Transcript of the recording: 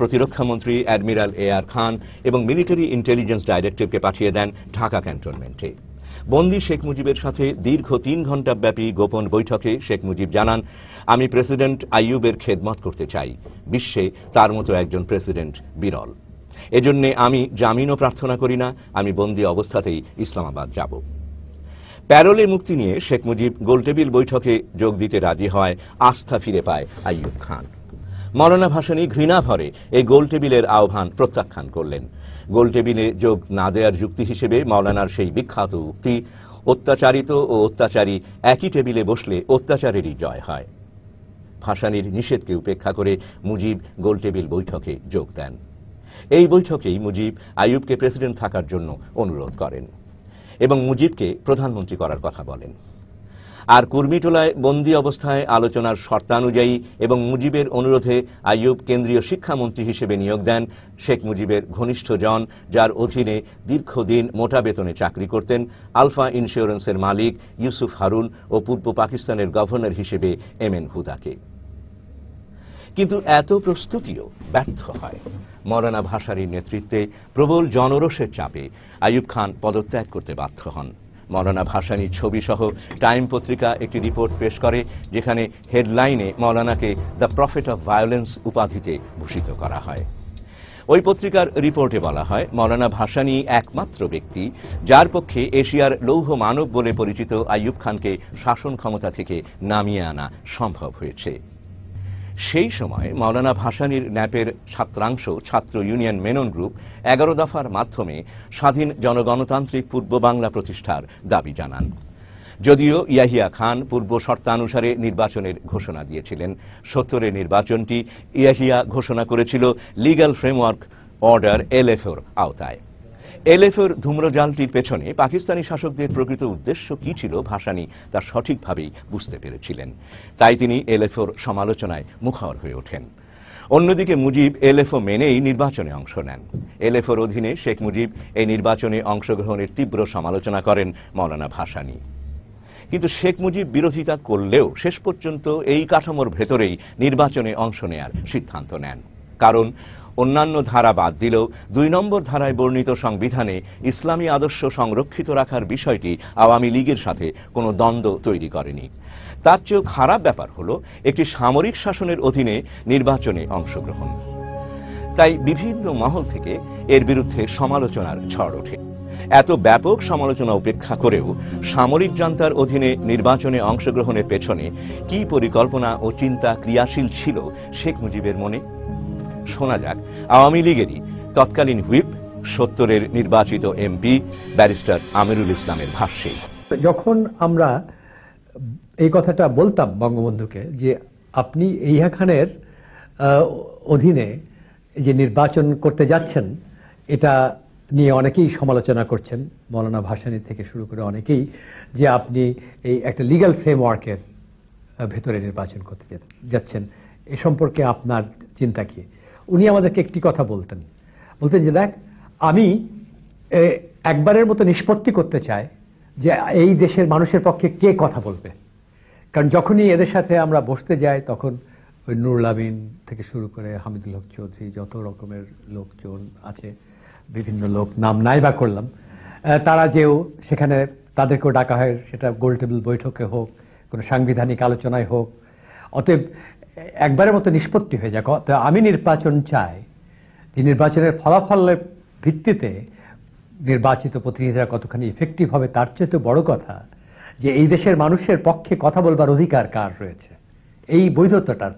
প্রতিরক্ষামন্ত্রী অ্যাডমিরাল এ আর খান এবং military intelligence ডাইরেক্টরকে পাঠিয়ে দেন ঢাকা ক্যান্টনমেন্টে। বন্দি শেখ মুজিবের সাথে দীর্ঘ তিন ঘণ্টা ব্যাপী গোপন বৈঠকে শেখ মুজিব জানান, আমি প্রেসিডেন্ট আইয়ুবের খেদমত করতে চাই। বিশ্বে তার মতো একজন প্রেসিডেন্ট বিরল। এজন্যে আমি জামিনও প্রার্থনা করি না, আমি বন্দি অবস্থাতেই ইসলামাবাদ যাব। প্যারোলে মুক্তি নিয়ে শেখ মুজিব গোলটেবিল বৈঠকে যোগ দিতে রাজি হয় আস্থা ফিরে পায় আইয়ুব খান। মরনা ভাসানী ঘৃণা ভরে এই গোলটেবিলের আহ্বান প্রত্যাখ্যান করলেন। গোলটেবিলে যোগ না দেওয়ার যুক্তি হিসেবে মৌলানার সেই বিখ্যাত উক্তি, অত্যাচারিত ও অত্যাচারী একই টেবিলে বসলে অত্যাচারেরই জয় হয়। ভাসানীর নিষেধকে উপেক্ষা করে মুজিব গোলটেবিল বৈঠকে যোগ দেন। এই বৈঠকেই মুজিব আইয়ুবকে প্রেসিডেন্ট থাকার জন্য অনুরোধ করেন এবং মুজিবকে প্রধানমন্ত্রী করার কথা বলেন। আর কুর্মিটোলায় বন্দি অবস্থায় আলোচনার শর্তানুযায়ী এবং মুজিবের অনুরোধে আইয়ুব কেন্দ্রীয় শিক্ষামন্ত্রী হিসেবে নিয়োগ দেন শেখ মুজিবের ঘনিষ্ঠ জন, যার অধীনে দীর্ঘদিন মোটা বেতনে চাকরি করতেন। আলফা ইন্স্যুরেন্সের মালিক ইউসুফ হারুন ও পূর্ব পাকিস্তানের গভর্নর হিসেবে এম এন হুদাকে। কিন্তু এত প্রস্তুতিও ব্যর্থ হয়। মরানা ভাসারির নেতৃত্বে প্রবল জনরোষের চাপে আইয়ুব খান পদত্যাগ করতে বাধ্য হন। মৌলানা ভাসানির ছবি সহ টাইম পত্রিকা একটি রিপোর্ট পেশ করে, যেখানে হেডলাইনে মৌলানাকে দ্য প্রফিট অফ ভায়োলেন্স উপাধিতে ভূষিত করা হয়। ওই পত্রিকার রিপোর্টে বলা হয়, মৌলানা ভাসানী একমাত্র ব্যক্তি যার পক্ষে এশিয়ার লৌহ মানব বলে পরিচিত আইয়ুব খানকে শাসন ক্ষমতা থেকে নামিয়ে আনা সম্ভব হয়েছে। সেই সময় মাওলানা ভাসানীর ন্যাপের ছাত্রাংশ ছাত্র ইউনিয়ন মেনন গ্রুপ এগারো দফার মাধ্যমে স্বাধীন জনগণতান্ত্রিক পূর্ব বাংলা প্রতিষ্ঠার দাবি জানান। যদিও ইয়াহিয়া খান পূর্ব শর্তানুসারে নির্বাচনের ঘোষণা দিয়েছিলেন। সত্তরের নির্বাচনটি ইয়াহিয়া ঘোষণা করেছিল লিগ্যাল ফ্রেমওয়ার্ক অর্ডার এলএফওর আওতায়। এলএফওর ধূম্রজালটির পেছনে পাকিস্তানি শাসকদের প্রকৃত উদ্দেশ্য কি ছিল ভাসানী তা সঠিকভাবেই বুঝতে পেরেছিলেন। তাই তিনি এলএফওর সমালোচনায় মুখর হয়ে ওঠেন। অন্যদিকে মুজিব এলএফও মেনেই নির্বাচনে অংশ নেন। এলএফওর অধীনে শেখ মুজিব এই নির্বাচনে অংশগ্রহণের তীব্র সমালোচনা করেন মৌলানা ভাসানী। কিন্তু শেখ মুজিব বিরোধিতা করলেও শেষ পর্যন্ত এই কাঠামোর ভেতরেই নির্বাচনে অংশ নেয়ার সিদ্ধান্ত নেন। কারণ অন্যান্য ধারা বাদ দিলেও দুই নম্বর ধারায় বর্ণিত সংবিধানে ইসলামী আদর্শ সংরক্ষিত রাখার বিষয়টি আওয়ামী লীগের সাথে কোনো দ্বন্দ্ব তৈরি করেনি। তার চেয়েও খারাপ ব্যাপার হলো একটি সামরিক শাসনের অধীনে নির্বাচনে অংশগ্রহণ। তাই বিভিন্ন মহল থেকে এর বিরুদ্ধে সমালোচনার ঝড় ওঠে। এত ব্যাপক সমালোচনা উপেক্ষা করেও সামরিক জান্তার অধীনে নির্বাচনে অংশগ্রহণের পেছনে কি পরিকল্পনা ও চিন্তা ক্রিয়াশীল ছিল শেখ মুজিবের মনে? শোনা যাক। আওয়ামী লীগেরই তৎকালীন হুইপ, সত্তরের নির্বাচিত এমপি, ব্যারিস্টার আমিরুল ইসলামের ভাষ্যে। যখন আমরা এই কথাটা বলতাম বঙ্গবন্ধুকে যে আপনি ইহা খানের অধীনে যে নির্বাচন করতে যাচ্ছেন, এটা নিয়ে অনেকেই সমালোচনা করছেন। মৌলানা ভাসানী থেকে শুরু করে অনেকেই যে আপনি এই একটা লিগ্যাল ফ্রেমওয়ার্কের ভেতরে নির্বাচন করতে যাচ্ছেন। এ সম্পর্কে আপনার চিন্তা কি? উনি আমাদেরকে একটি কথা বলতেন। বলতেন যে, দেখ, আমি একবারের মতো নিষ্পত্তি করতে চাই যে, এই দেশের মানুষের পক্ষে কে কথা বলবে? কারণ যখনই এদের সাথে আমরা বসতে যাই, তখন ওই নুরুল আমিন থেকে শুরু করে হামিদুল হক চৌধুরী, যত রকমের লোকজন আছে, বিভিন্ন লোক, নাম নাই বা করলাম তারা যেও সেখানে তাদেরকেও ডাকা হয়, সেটা গোল টেবিল বৈঠকে হোক, কোনো সাংবিধানিক আলোচনায় হোক। অতএব একবারের মতো নিষ্পত্তি হয়ে যাক। তো আমি নির্বাচন চাই। যে নির্বাচনের ফলাফলের ভিত্তিতে নির্বাচিত প্রতিনিধিরা কতখানি ইফেক্টিভ হবে তার চেয়ে তো বড় কথা যে এই দেশের মানুষের পক্ষে কথা বলবার অধিকার কার রয়েছে। এই বৈধতাটার